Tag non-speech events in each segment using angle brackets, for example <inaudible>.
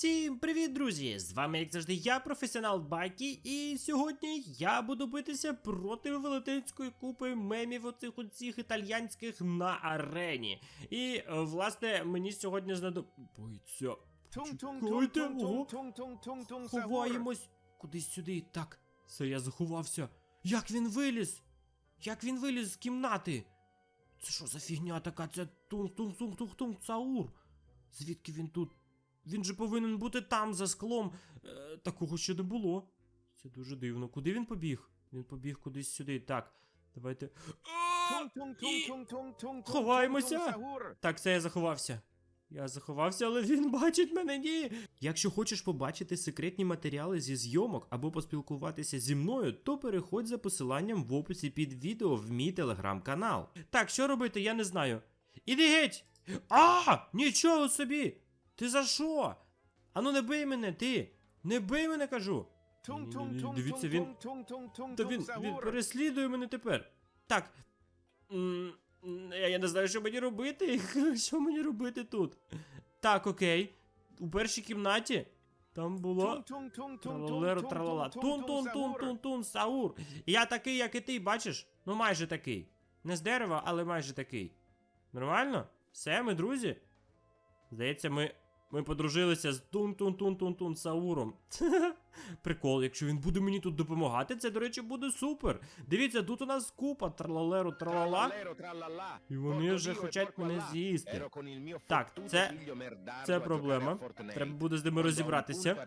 Всім привіт, друзі! З вами, як завжди, я, професіонал Бакі, і сьогодні я буду битися проти велетенської купи мемів оцих оцих італьянських на арені. І, власне, мені сьогодні знадобиться. Ховаємось кудись сюди. Так, все, я заховався. Як він виліз? Як він виліз з кімнати? Це що за фігня така? Це тунг-тунг-тунг-тунг-тунг Саур. Звідки він тут? Він же повинен бути там, за склом. Е, такого ще не було. Це дуже дивно. Куди він побіг? Він побіг кудись сюди. Так, давайте. Ховаємося. Так, це я заховався. Я заховався, але він бачить мене ні. Якщо хочеш побачити секретні матеріали зі зйомок або поспілкуватися зі мною, то переходь за посиланням в описі під відео в мій телеграм-канал. Так, що робити, я не знаю. Іди геть! А! Нічого собі! Ти за що? Ану не бий мене, ти! Не бий мене, кажу! Ні-ні-ні, Дивіться, він. Та він, він переслідує мене тепер. Так. Я не знаю, що мені робити. <laughs> Що мені робити тут? Так, окей. У першій кімнаті там було. Тралалеро, тралала. Тун-тун-тун-тун-тун, Саур. Я такий, як і ти, бачиш? Ну майже такий. Не з дерева, але майже такий. Нормально? Все, ми друзі? Здається, ми. Ми подружилися з тун-тун-тун-тун-тун Сауром. <laughs> Прикол, якщо він буде мені тут допомагати, це, до речі, буде супер. Дивіться, тут у нас купа тралалеру тралала. І вони вже хочуть мене з'їсти. Так, це, це проблема. Треба буде з ними розібратися.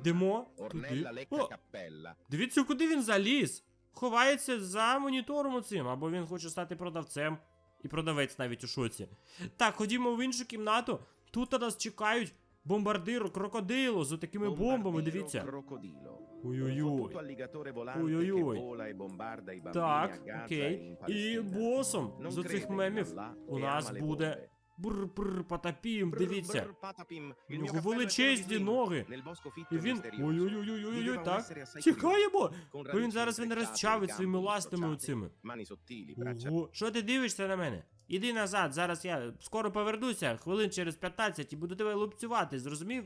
Йдемо туди. О, дивіться, куди він заліз. Ховається за монітором оцим, або він хоче стати продавцем. І продавець навіть у шоці. Так, ходімо в іншу кімнату. Тут на нас чекають бомбардир крокодило з такими бомбами, дивіться. Ой-ой-ой. Ой-ой-ой. Так, окей. І босом з оцих мемів у нас буде бр-бр потапім, дивіться. У нього величезні ноги. І він. Ой-ой-ой-ой-ой, так. Тікаємо! Бо він зараз він розчавить своїми ластами оцими. Ого, що ти дивишся на мене? Іди назад, зараз я скоро повернуся, хвилин через 15 і буду тебе лупцювати, зрозумів?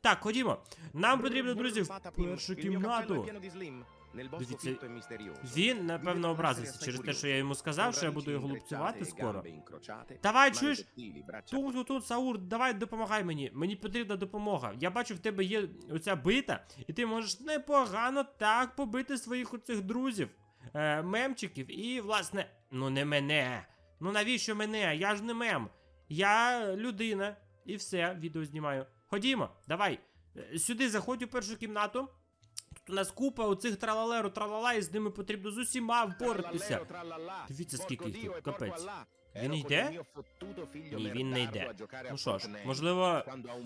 Так, ходімо. Нам потрібно, друзі, в першу кімнату. Дивіться, Він, напевно, образився через те, що я йому сказав, що я буду його лупцювати скоро. Давай, чуєш? Тут, тут, тут, Саур, давай допомагай мені. Мені потрібна допомога. Я бачу, в тебе є оця бита, і ти можеш непогано так побити своїх оцих друзів, е, мемчиків, і, власне, ну не мене. Ну навіщо мене? Я ж не мем. Я людина. І все, відео знімаю. Ходімо, давай. Е, Сюди заходь у першу кімнату. Тут у нас купа оцих тралалеру, тралала, і з ними потрібно з усіма впоратися. Дивіться, скільки їх тут, капець. Він йде? Ні, він не йде. Ну що ж, можливо,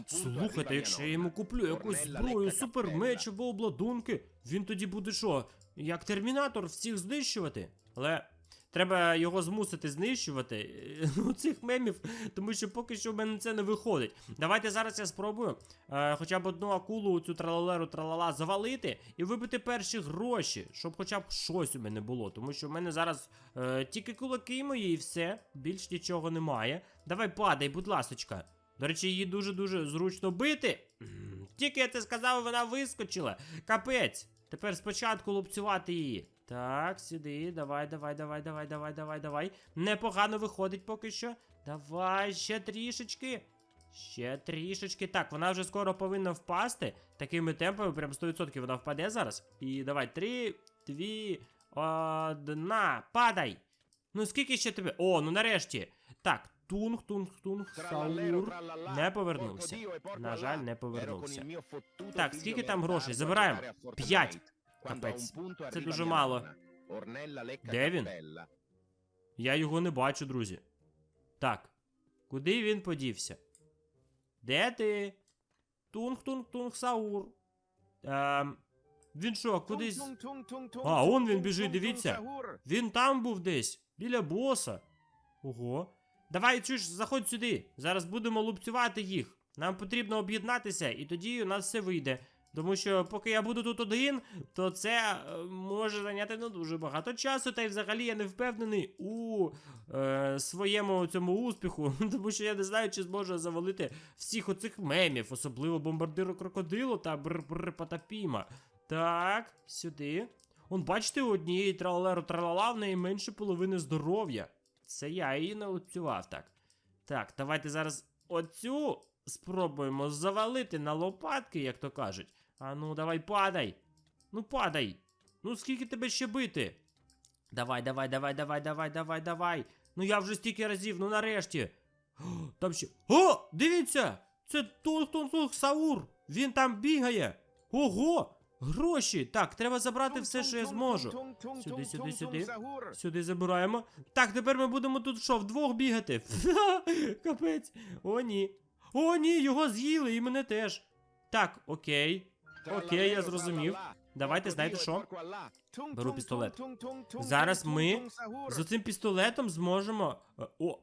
слухайте, якщо я йому куплю якусь зброю, супермеч або обладунки, він тоді буде що? Як термінатор всіх знищувати? Але треба його змусити знищувати е, <laughs> ну, цих мемів, тому що поки що в мене це не виходить. Давайте зараз я спробую е, хоча б одну акулу, цю тралалеру тралала завалити і вибити перші гроші, щоб хоча б щось у мене було. Тому що в мене зараз е, тільки кулаки мої і все, більш нічого немає. Давай падай, будь ласочка. До речі, її дуже-дуже зручно бити. Тільки я це сказав, вона вискочила. Капець. Тепер спочатку лупцювати її. Так, сюди, давай, давай, давай, давай, давай, давай, давай. Непогано виходить поки що. Давай, ще трішечки. Ще трішечки. Так, вона вже скоро повинна впасти. Такими темпами, прям 100% вона впаде зараз. І давай, три, дві, одна. Падай! Ну скільки ще тебе? О, ну нарешті. Так, тунг, тунг, тунг, Саур не повернувся. На жаль, не повернувся. Так, скільки там грошей? Забираємо. П'ять. Капець. Це дуже мало. Де він? Я його не бачу, друзі. Так. Куди він подівся? Де ти? Тунг-тунг-тунг Саур. Ем, він що, кудись. А, он він біжить, дивіться. Він там був десь, біля боса. Ого. Давай, чуєш, заходь сюди. Зараз будемо лупцювати їх. Нам потрібно об'єднатися, і тоді у нас все вийде. Тому що поки я буду тут один, то це е, може зайняти ну, дуже багато часу, та й взагалі я не впевнений у е, своєму цьому успіху, <laughs> тому що я не знаю, чи зможу завалити всіх оцих мемів, особливо бомбардиру крокодилу та бр потапіма. Так, сюди. Он, бачите, у однієї тралеру тралала в неї менше половини здоров'я. Це я її налупцював так. Так, давайте зараз оцю спробуємо завалити на лопатки, як то кажуть. А ну, давай падай. Ну падай. Ну скільки тебе ще бити? Давай, давай, давай, давай, давай, давай, давай. Ну я вже стільки разів, ну нарешті. О, там ще. О! Дивіться! Це Тунг-Тунг-Тунг Саур! Він там бігає! Ого! Гроші! Так, треба забрати все, що я зможу. Сюди, сюди, сюди. Сюди забираємо. Так, тепер ми будемо тут що, вдвох бігати? <laughs> Капець. О, ні. О, ні, його з'їли і мене теж. Так, окей. Окей, я зрозумів. Давайте, знаєте що? Беру пістолет. Зараз ми З оцим пістолетом зможемо. е, О!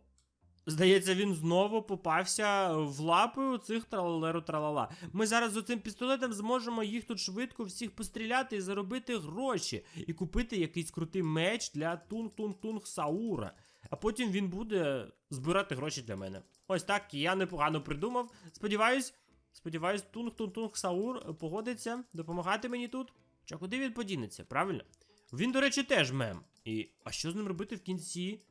Здається, він знову попався в лапи цих тралеру тралала. Ми зараз з оцим пістолетом зможемо їх тут швидко всіх постріляти і заробити гроші, і купити якийсь крутий меч для тунг-тунг-тунг Саура. А потім він буде збирати гроші для мене. Ось так, я непогано придумав. Сподіваюсь, сподіваюсь, тунг-тунг-тунг Саур погодиться допомагати мені тут. Чи куди він подінеться, правильно? Він, до речі, теж мем. І а що з ним робити в кінці?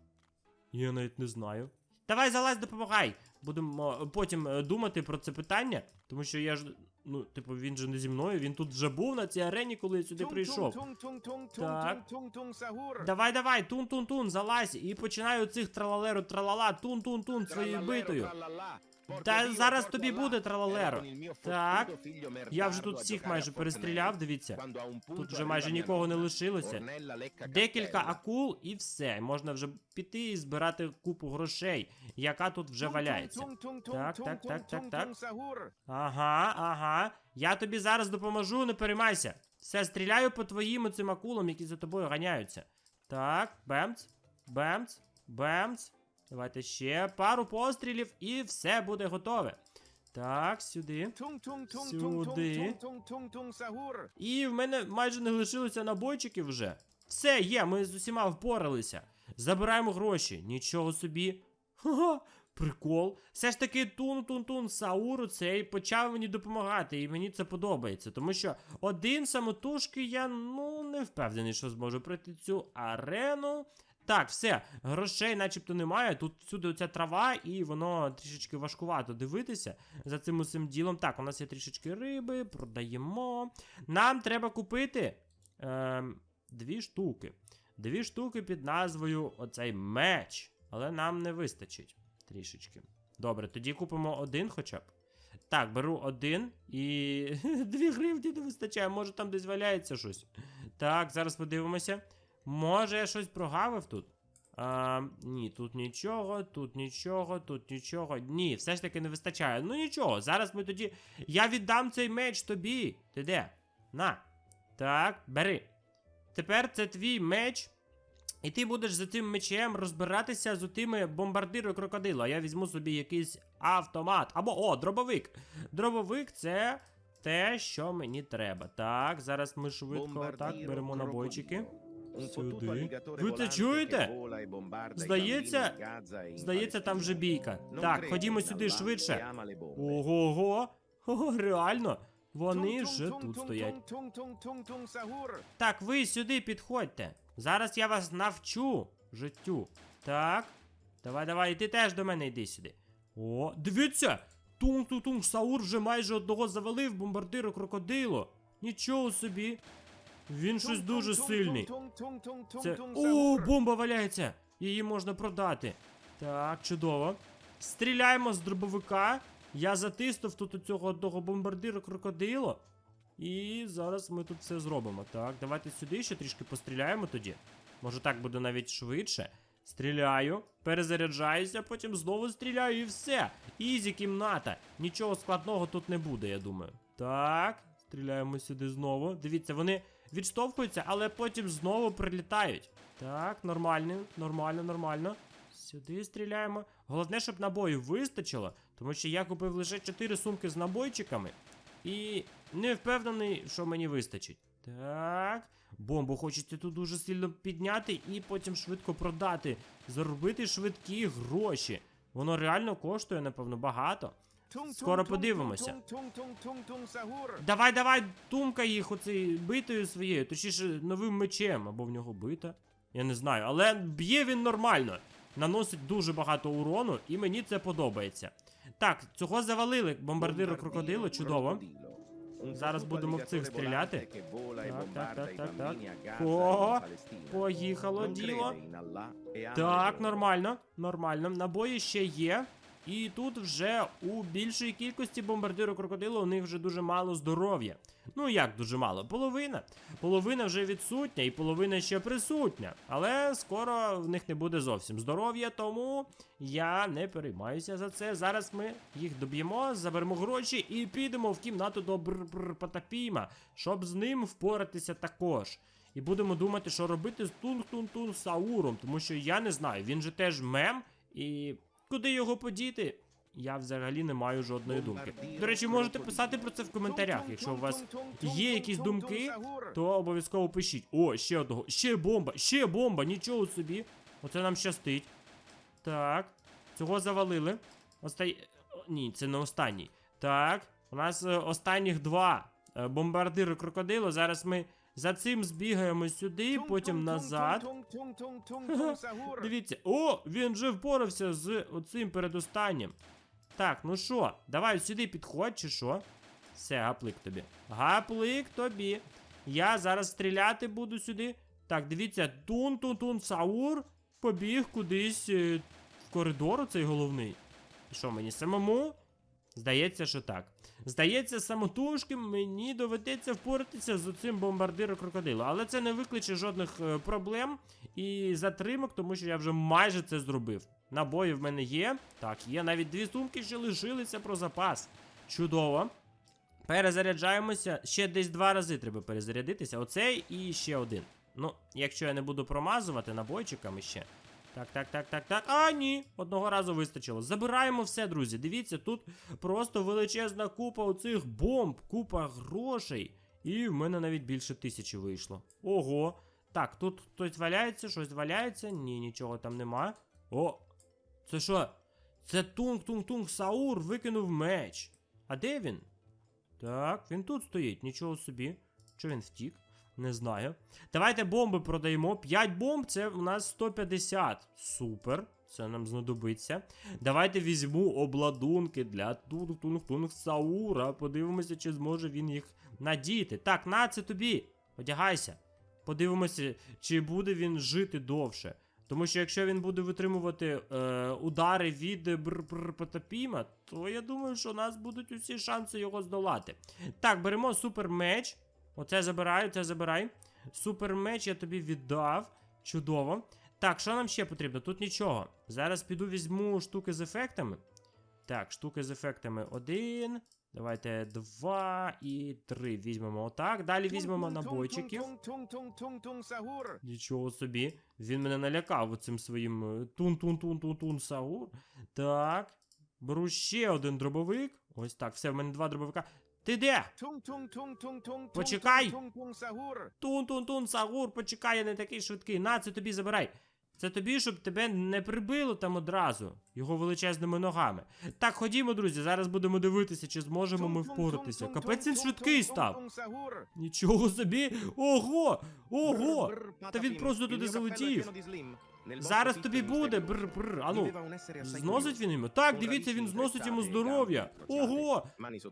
Я навіть не знаю. Давай залазь, допомагай. Будемо е, потім е, думати про це питання, тому що я ж. Ну, типу, він же не зі мною, він тут вже був на цій арені, коли я сюди прийшов. Так. Давай, давай, тун-тун-тун, залазь і починаю оцих тралалеру тралала, тун-тун-тун своєю битою. Та зараз тобі буде тралалеро. Так. Я вже тут всіх майже перестріляв, дивіться. Тут вже майже нікого не лишилося. Декілька акул і все. Можна вже піти і збирати купу грошей, яка тут вже валяється. Так, так, так, так, так. Ага, ага. Я тобі зараз допоможу, не переймайся. Все, стріляю по твоїм цим акулам, які за тобою ганяються. Так, бемц, бемц, бемц. Давайте ще пару пострілів і все буде готове. Так, сюди. Сюди. І в мене майже не лишилося набойчиків вже. Все, є, ми з усіма впоралися. Забираємо гроші. Нічого собі. Ха-ха, прикол. Все ж таки тун-тун-тун Сауру цей почав мені допомагати, і мені це подобається. Тому що один самотужки я ну не впевнений, що зможу пройти цю арену. Так, все, грошей начебто немає. Тут всюди оця трава, і воно трішечки важкувато дивитися за цим усім ділом. Так, у нас є трішечки риби, продаємо. Нам треба купити ем, дві штуки. Дві штуки під назвою оцей меч. Але нам не вистачить трішечки. Добре, тоді купимо один хоча б. Так, беру один і. <laughs> Дві гривні не вистачає, може там десь валяється щось. Так, зараз подивимося. Може, я щось прогавив тут? А, ні, тут нічого, тут нічого, тут нічого. Ні, все ж таки не вистачає. Ну нічого, зараз ми тоді. Я віддам цей меч тобі. Ти де? На. Так, бери. Тепер це твій меч. І ти будеш за цим мечем розбиратися з тими бомбардирою крокодила. Я візьму собі якийсь автомат. Або о, дробовик. Дробовик це те, що мені треба. Так, зараз ми швидко так беремо набойчики. Сюди. Ви це чуєте? Здається, Здається, там вже бійка. Так, ходімо сюди швидше. Ого-го. Ого, реально. Вони вже тут стоять. Так, ви сюди підходьте. Зараз я вас навчу життю. Так. Давай, давай, і ти теж до мене йди сюди. О, дивіться! Тунг-тунг-тунг, Саур вже майже одного завалив бомбардиру крокодило. Нічого собі. Він щось дуже сильний. Це. О, бомба валяється! Її можна продати. Так, чудово. Стріляємо з дробовика. Я затиснув тут у цього одного бомбардира крокодило. І зараз ми тут все зробимо. Так, давайте сюди ще трішки постріляємо тоді. Може так буде навіть швидше. Стріляю, перезаряджаюся, потім знову стріляю і все. Ізі кімната. Нічого складного тут не буде, я думаю. Так, стріляємо сюди знову. Дивіться, вони відштовхуються, але потім знову прилітають. Так, нормально, нормально, нормально. Сюди стріляємо. Головне, щоб набою вистачило, тому що я купив лише 4 сумки з набойчиками. І не впевнений, що мені вистачить. Так. Бомбу хочеться тут дуже сильно підняти і потім швидко продати. Заробити швидкі гроші. Воно реально коштує, напевно, багато. Скоро подивимося. Давай, давай, тумкай їх оцею битою своєю, точніше новим мечем, або в нього бита. Я не знаю, але б'є він нормально. Наносить дуже багато урону, і мені це подобається. Так, цього завалили бомбардиру крокодилу, чудово. Зараз будемо в цих стріляти. Так, так, так, так, так. О, Поїхало діло. Так, нормально, нормально. Набої ще є. І тут вже у більшої кількості бомбардиру крокодилу у них вже дуже мало здоров'я. Ну як дуже мало? Половина. Половина вже відсутня, і половина ще присутня. Але скоро в них не буде зовсім здоров'я, тому я не переймаюся за це. Зараз ми їх доб'ємо, заберемо гроші і підемо в кімнату до Потапіма, щоб з ним впоратися також. І будемо думати, що робити з Тунг-Тун-Тун Сауром, тому що я не знаю, він же теж мем, і куди його подіти? Я взагалі не маю жодної думки. До речі, можете писати про це в коментарях. Якщо у вас є якісь думки, то обов'язково пишіть. О, ще одного, ще бомба, ще бомба, нічого собі. Оце нам щастить. Так, цього завалили. Остай... Ні, це не останній. Так, у нас е, останніх два е, бомбардири крокодилу. Зараз ми за цим збігаємо сюди, потім назад. Дивіться, о, він вже впорався з оцим передостаннім. Так, ну що, давай сюди підходь, чи що? Все, гаплик тобі. Гаплик тобі. Я зараз стріляти буду сюди. Так, дивіться, тун-тун-тун Саур побіг кудись в коридор цей головний. І Що мені самому? Здається, що так. Здається, самотужки мені доведеться впоратися з цим бомбардиром крокодилу. Але це не викличе жодних е, проблем і затримок, тому що я вже майже це зробив. Набої в мене є. Так, є навіть дві сумки, що лишилися про запас. Чудово. Перезаряджаємося. Ще десь два рази треба перезарядитися. Оцей і ще один. Ну, якщо я не буду промазувати набойчиками ще. Так, так, так, так, так. А, ні, одного разу вистачило. Забираємо все, друзі. Дивіться, тут просто величезна купа оцих бомб, купа грошей. І в мене навіть більше тисячі вийшло. Ого. Так, тут хтось валяється, щось валяється. Ні, нічого там нема. О, це що? Це Тунг-Тунг-Тунг Саур викинув меч. А де він? Так, він тут стоїть, нічого собі. Чи він втік? Не знаю. Давайте бомби продаємо. 5 бомб це у нас 150. Супер. Це нам знадобиться. Давайте візьму обладунки для Тунг-Тунг-Тунг Саура. Подивимося, чи зможе він їх надіти. Так, на це тобі. Одягайся. Подивимося, чи буде він жити довше. Тому що якщо він буде витримувати е, удари від Потапіма, то я думаю, що у нас будуть усі шанси його здолати. Так, беремо супермеч. Оце забираю, це забирай. Супермеч я тобі віддав. Чудово. Так, що нам ще потрібно? Тут нічого. Зараз піду візьму штуки з ефектами. Так, штуки з ефектами один. Давайте два і три візьмемо отак. Далі візьмемо набойчиків. Нічого собі. Він мене налякав оцим своїм е, тун-тун-тун-тун-тун саур. Так. Беру ще один дробовик. Ось так, все, в мене два дробовика. Ти де? Почекай. Тун-тун-тун, Сагур, почекай, я не такий швидкий. На, це тобі забирай. Це тобі, щоб тебе не прибило там одразу його величезними ногами. Так, ходімо, друзі, зараз будемо дивитися, чи зможемо ми впоратися. Капець він швидкий став. Нічого собі. Ого! Ого! Та він просто туди залетів. Зараз тобі буде. Бр бр. Ану, зносить він йому? Так, дивіться, він зносить йому здоров'я. Ого!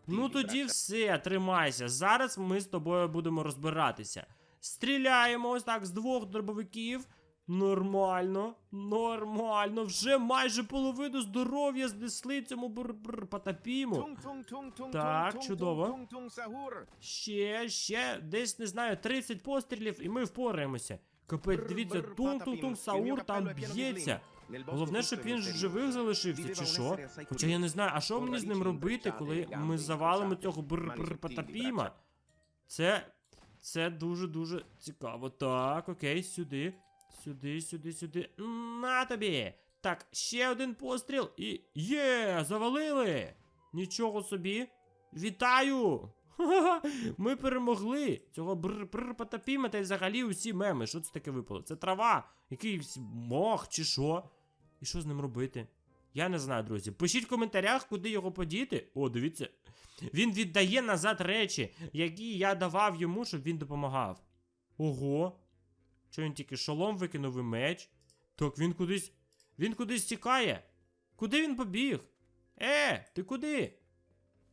Ну тоді все, тримайся. Зараз ми з тобою будемо розбиратися. Стріляємо ось так з двох дробовиків. Нормально, нормально. Вже майже половину здоров'я знесли цьому бр-бр потапіму. Так, чудово. Ще, ще, десь не знаю, 30 пострілів, і ми впораємося. Капець, дивіться, тун-тун-тун, Саур там б'ється. Головне, щоб він живих залишився, чи що? Хоча я не знаю, а що мені з ним робити, коли ми завалимо цього бр-бр потапіма? Це. Це дуже-дуже цікаво. Так, окей, сюди. Сюди, сюди, сюди. На тобі! Так, ще один постріл і. Є! Завалили! Нічого собі! Вітаю! <laughs> Ми перемогли цього потапіма та й взагалі усі меми. Що це таке випало? Це трава, якийсь мох чи що? І що з ним робити? Я не знаю, друзі. Пишіть в коментарях, куди його подіти. О, дивіться. Він віддає назад речі, які я давав йому, щоб він допомагав. Ого. Що він тільки шолом викинув і меч? Так він кудись. Він кудись тікає. Куди він побіг? Е, ти куди?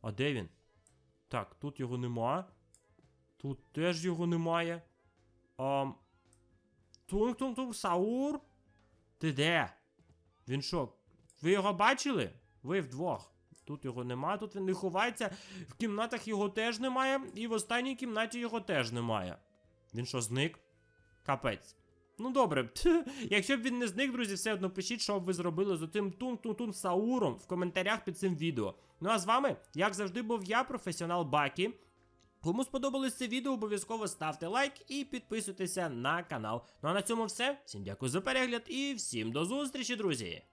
А де він? Так, тут його нема. Тут теж його немає. Ам. Тунг-тунг-тунг, Саур. Ти де? Він що? Ви його бачили? Ви вдвох. Тут його немає, тут він не ховається. В кімнатах його теж немає, і в останній кімнаті його теж немає. Він що, зник? Капець. Ну добре, <laughs> якщо б він не зник, друзі, все одно пишіть, що б ви зробили з отим тун-тун-тун Сауром в коментарях під цим відео. Ну а з вами, як завжди, був я, професіонал Бакі. Кому сподобалось це відео, обов'язково ставте лайк і підписуйтеся на канал. Ну а на цьому все. Всім дякую за перегляд і всім до зустрічі, друзі!